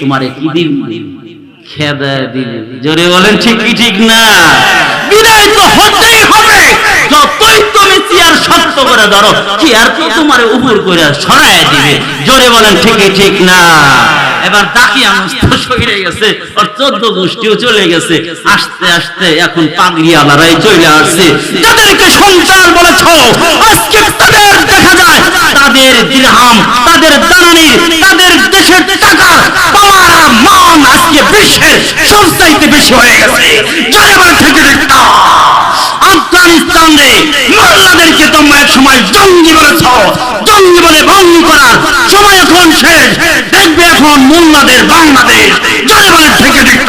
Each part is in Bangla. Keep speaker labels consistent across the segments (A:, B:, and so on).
A: তোমারে কি দিন খেদা দিন। জোরে বলেন ঠিক কি ঠিক না? বিদায় তো হতেই হবে। যতই তুমি চেয়ার শক্ত করে ধরো চেয়ার তো তোমার উপর করে সরায় দিবে। জোরে বলেন ঠিকই ঠিক না? এবার দাকিয়া মুস্ত সইরে গেছে আর চোদ্দ গোষ্ঠীও চলে গেছে। আস্তে আস্তে এখন পাগড়ি আলারাই চলে আসছে। যাদেরকে সন্তান বলেছ আজকে তাদের তাদের দিরহাম তাদের দানানি তাদের দেশের টাকা পাওয়ার আজকে বিশ্বের সবচাইতে বেশি গেছে। জয় বলে ঠিক ঠিক আফগানিস্তান রে মোল্লাদেরকে তোমরা এক সময় জঙ্গি বলেছ। জঙ্গি বলে ভঙ্গ করার সময় এখন শেষ। দেখবে এখন মোল্লাদের বাংলাদেশ। বলে ঠিক ঠিক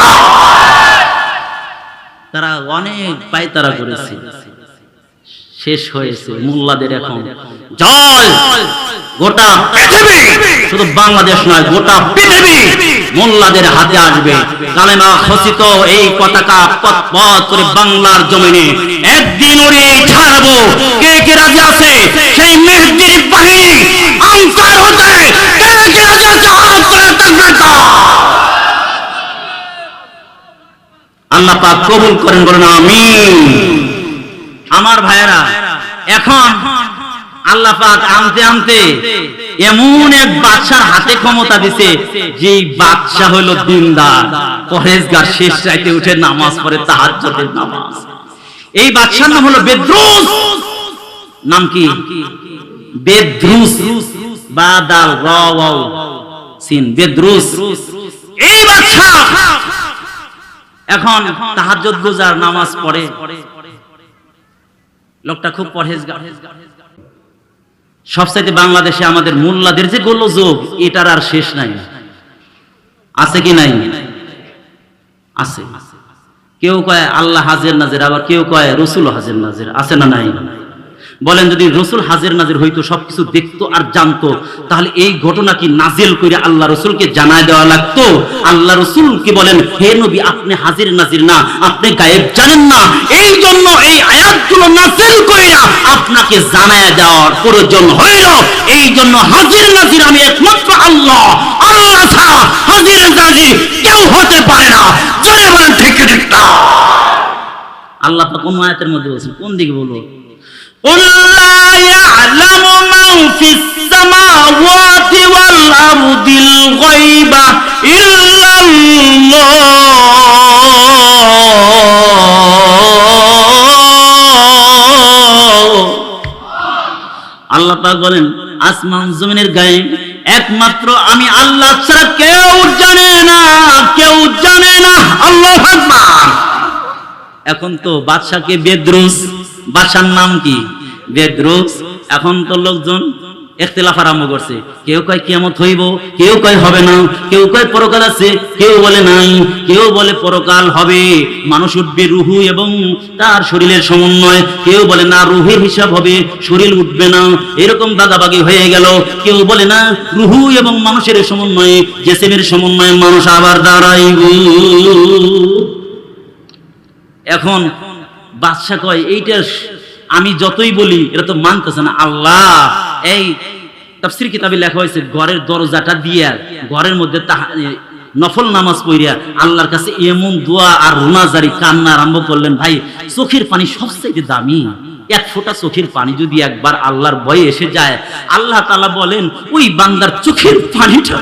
A: তারা অনেক পায়তারা করেছে। শেষ হয়েছে মোল্লাদের এখন। জল! গোটা পৃথিবী! শুধু বাংলাদেশ নয় গোটা পৃথিবী! মোল্লাদের হাতে আসবে। কালেমা খসিত এই পতাকা পথ পথ করে বাংলার জমিনে। একদিন উড়িয়ে ছাড়বো। কে কে রাজি আছে? সেই মেহদির বাহিনী। আনসার হতে কে কে রাজি আছে? হাত তুলে থাকবে আল্লাহ পাক কবুল করেন বলেন আমিন। আমার ভাইয়েরা, এখন আল্লাহ পাক আনতে আনতে এমন এক বাদশার হাতে ক্ষমতা দিছে যে বাদশা হলো দিনদার। পরেজগার শেষ রাইতে উঠে নামাজ পড়ে তাহাজ্জুদের নামাজ। এই বাদশার নাম হলো বেদ্রুস। নাম কি? বেদ্রুস। বাদাল র ওয়াও, সিন, বেদ্রুস। এই বাদশা এখন তাহাজ্জুদ গুজার নামাজ পড়ে। লোকটা খুব পরহেজগার। সবসাইতে বাংলাদেশে আমাদের মোল্লাদের যে গোলযোগ, এটার আর শেষ নাই। আছে কি নাই? আছে। কেউ কয় আল্লাহ হাজির নাজির, আবার কেউ কয় রসুল হাজির নাজির, আছে না নাই? বলেন যদি রসুল হাজির নাজির হইতো, সবকিছু দেখতো আর জানতো, তাহলে এই ঘটনা কি নাজিল করে আল্লাহ রসুলকে জানায় দেওয়া লাগতো? আল্লাহ রসুল কি বলেন, হে নবী, আপনি হাজির নাজির না, আপনি গায়েব জানেন না। এই জন্য এই আয়াতগুলো নাজিল কইরা আপনাকে জানায় দেওয়ার প্রয়োজন হইল। এই জন্য হাজির নাজির আমি একমাত্র আল্লাহ। আল্লাহ ছাড়া হাজির নাজির কেউ হতে পারে না। জোরে বলেন, ঠিক ঠিক না? আল্লাহ কোন আয়াতের মধ্যে বলছেন, কোন দিকে বলব? قل لا يعلم من في السماوات والأرض الغيب إلا الله আল্লাহ পাক বলেন আসমান জমিনের গায়ে একমাত্র আমি আল্লাহ ছাড়া কেউ জানে না কেউ জানে না আল্লাহ আকবার এখন তো বাদশাকে বেদ্রুস বাদশার নাম কি বেদ্রুস এখন তো লোকজন এখতিলাফ আরম্ভ করছে। কেউ কয় কিয়ামত হইব, কেউ কয় হবে না। কেউ কয় পরকাল আছে, কেউ বলে নাই। কেউ বলে পরকাল হবে। মানুষ উঠবে রুহু এবং তার শরীরের সমন্বয়। কেউ বলে না রুহের হিসাব হবে, শরীর উঠবে না। এরকম দাদাবাগি হয়ে গেল। কেউ বলে না রুহু এবং মানুষের সমন্বয়ে, জেসেমের সমন্বয়ে মানুষ আবার দাঁড়াইব। এখন বাদশা কয়, এইটা আমি যতই বলি, এটা তো মানতেছে না। আল্লাহ, এই তাফসির কিতাবে লেখা হয়েছে, ঘরের দরজাটা দিয়া, ঘরের মধ্যে নফল নামাজ পড়িয়া আল্লাহর কাছে এমন দোয়া আর রোনাজারি কান্না আরম্ভ করলেন, ভাই, চোখের পানি সবচেয়ে দামি। এক ফোঁটা চোখের পানি যদি একবার আল্লাহর ভয়ে এসে যায়, আল্লাহ তালা বলেন, ওই বান্দার চোখের পানিটা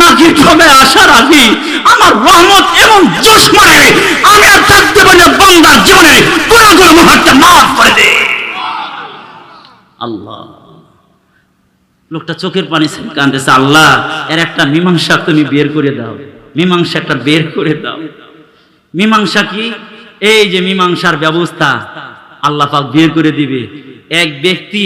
A: নাকি হবে আসার আগে আমার রহমত এমন জোশ মারে আমি আর থাকতে পারি বান্দার জীবনে গুণাগুলো মুহূর্তে মাফ করে দে। আল্লাহ। লোকটা চোখের পানি ছেড়ে কাঁদতেছে আল্লাহ, এর একটা মীমাংসা তুমি বের করে দাও। মীমাংসা একটা বের করে দাও। মীমাংসা কি? এই যে মীমাংসার ব্যবস্থা আল্লাহ পাক বের করে দিবে। এক ব্যক্তি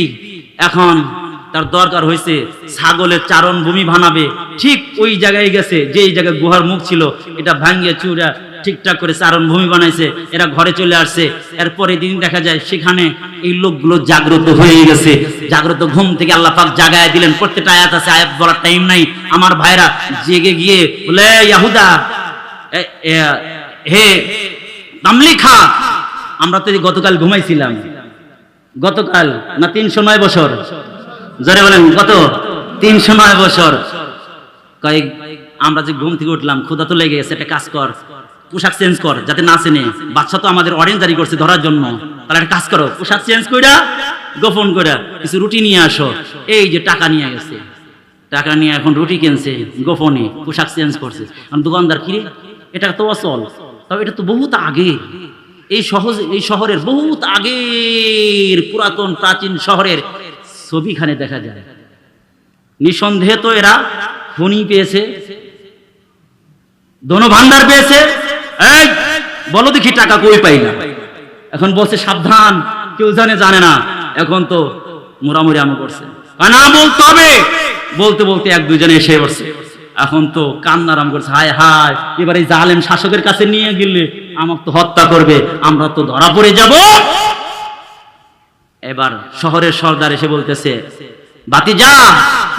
A: এখন তার দরকার হয়েছে ছাগলের চারণ ভূমি বানাবে। ঠিক ওই জায়গায় গেছে, যেই জায়গায় গুহার মুখ ছিল, এটা ভাঙ্গিয়ে চুরা ঠিকঠাক করে চারণ ভূমি বানাইছে, এরা ঘরে চলে আসছে। এরপরে দিন দেখা যায় সেখানে এই লোকগুলো জাগ্রত হয়ে গেছে। জাগ্রত ঘুম থেকে আল্লাহ পাক জাগায় দিলেন। প্রত্যেকটা আয়াত আছে, আয়াত বলার টাইম নাই। আমার ভাইরা জেগে গিয়ে বলে ইয়াহুদা হে তামলিখা, আমরা তো গতকাল ঘুমাইছিলাম। গতকাল না তিনশো নয় বছর? জোরে বলেন, কত? তিনশো নয় বছর। কয়েক, আমরা যে ঘুম থেকে উঠলাম, ক্ষুধা তো লেগে গেছে, একটা কাজ কর। পোশাক চেঞ্জ কর, যাতে না চেনে। বাচ্চা তো আমাদের অরেঞ্জ জারি করছে ধরার জন্য। তাহলে একটা কাজ করো, পোশাক চেঞ্জ কইরা, গোপন কইরা কিছু রুটি নিয়ে আসো। এই যে টাকা নিয়ে গেছে। টাকা নিয়ে এখন রুটি কিনছে, গোপনে পোশাক চেঞ্জ করছে। দোকানদার, কিরে, এটা তো অচল। তবে এটা তো বহুত আগে। এই সহজ, এই শহরের বহুত আগের পুরাতন প্রাচীন শহরের ছবিখানে দেখা যায়। নিঃসন্দেহে তো এরা খনি পেয়েছে দোনো ভান্ডার পেয়েছে বলো দেখি টাকা কই পাইলা এখন বলছে, সাবধান, কেউ জানে জানে না। এখন তো মোরামুরি আমো করছে। না বলতে হবে। বলতে বলতে এক দুজনে এসে পড়ছে। এখন তো কান্নারাম করছে। হায় হায়, এবার এই জালেম শাসকের কাছে নিয়ে গেলে আমাকে তো হত্যা করবে। আমরা তো ধরা পড়ে যাব। এবার শহরের সর্দার এসে বলতেছে বাতি যা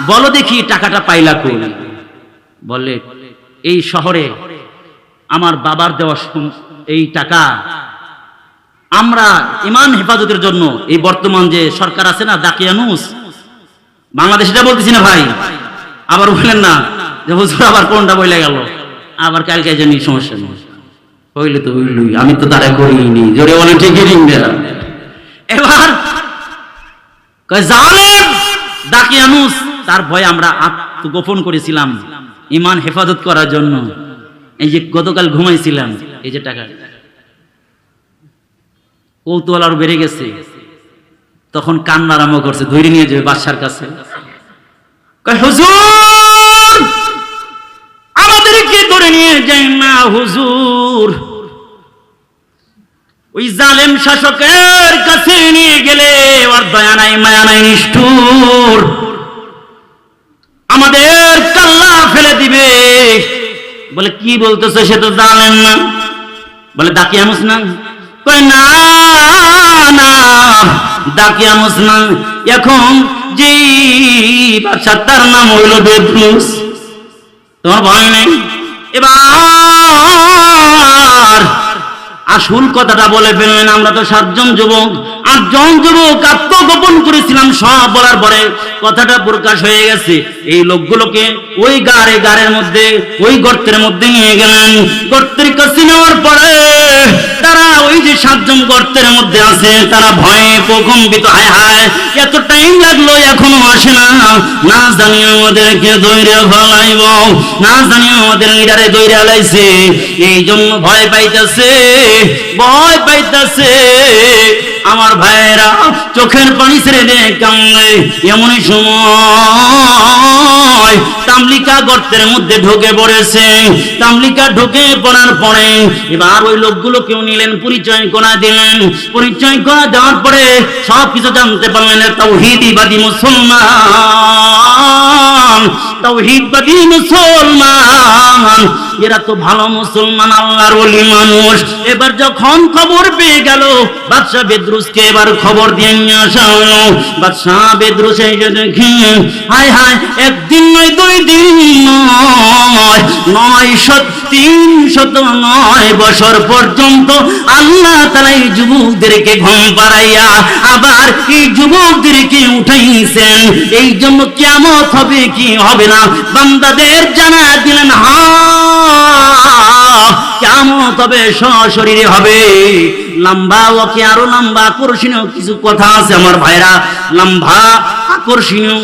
A: বলো দেখি টাকাটা পাইলা কই? বললে এই শহরে আমার বাবার দেওয়া এই টাকা। আমরা ইমান হেফাজতের জন্য এই বর্তমান যে সরকার আছে না দাকিয়ানুস বাংলাদেশ এটা বলতেছি না ভাই। আবার বললেন না যে, হুজুর, আবার কোনটা বইলে গেল? আবার কালকে জানি সমস্যা নেই। হইলে তো হইলই, আমি তো তারা করিনি। জোরে বলেন ঠিক এবার জালেম দাকিয়ানুস তার ভয়ে আমরা আত্মগোপন করেছিলাম ইমান হেফাজত করার জন্য। এই যে গতকাল ঘুমাইছিলাম, এই যে টাকা। কৌতূহল আরও বেড়ে গেছে। তখন কান্না আরম্ভ করছে ধৈর্য নিয়ে যাবে বাদশার কাছে। হুজুর, আমাদেরকে ধরে নিয়ে না, হুজুর। ওই জালেম শাসকের কাছে নিয়ে গেলে আর দয়া নাই, মায়া নাই, নিষ্ঠুর। আমাদের বলে, কি বলতেছে সে তো জানেন না। বলে, ডাকি আমস না। কই না না, ডাকি আমস না। এখন যে বাচ্চা তার নাম হইল বেদ্রুস। তোমার ভয় নেই? এবার আসল কথাটা বলে ফেললেন। আমরা তো সাতজন যুবক। আটজন যুবক আত্মগোপন করেছিলাম, সব বলার পরে কথাটা প্রকাশ হয়ে গেছে। এই লোকগুলোকে ওই গাড়ে গাড়ের মধ্যে, ওই গর্তের মধ্যে নিয়ে গেলেন। গর্তের কাছে নেওয়ার পরে তারা ওই যে সাতজন গর্তের মধ্যে আছে, তারা ভয়ে প্রকম্পিত, হায় হায়, এত টাইম লাগল, এখনও আসে না। না জানি আমাদেরকে দৈর্য ফলাইব না জানি আমাদের লিডারে দৈর্য লাইছে এই জন্য ভয় পাইতেছে ভয় পাইতেছে। আমার ভাইয়েরা চোখের পানি ছেড়ে দে এমনই সময়। তামলিকা গর্তের মধ্যে ঢুকে পড়েছে। তামলিকা ঢুকে পড়ার পরে এবার ওই লোকগুলো কেউ নিলেন, পরিচয় করা দিলেন। পরিচয় করা দেওয়ার পরে সব কিছু জানতে পারলেন তাওহিদিবাদী মুসলমান। তাওহিদবাদী মুসলমান। এরা তো ভালো মুসলমান, আল্লাহর ওলি মানুষ। এবার যখন খবর পেয়ে গেল, বাদশাহ বেদ্রুসকে এবার খবর দিয়ে নিয়ে আসা হলো। বাদশাহ বেদ্রুস এই দেখি, হায় হায়, একদিন নয়, দুই দিন নয় নয় শত তিন শত নয় বছর পর্যন্ত আল্লাহ তালা এই যুবকদেরকে ঘুম পাড়াইয়া আবার এই যুবকদেরকে উঠাইছেন। এই জন্য হবে কি হবে না? বান্দাদের জানা দিলেন হা তবে সশরীরে হবে। লম্বা ওকে আরও লম্বা আকর্ষণীয় কিছু কথা আছে আমার ভাইরা। লম্বা আকর্ষণীয়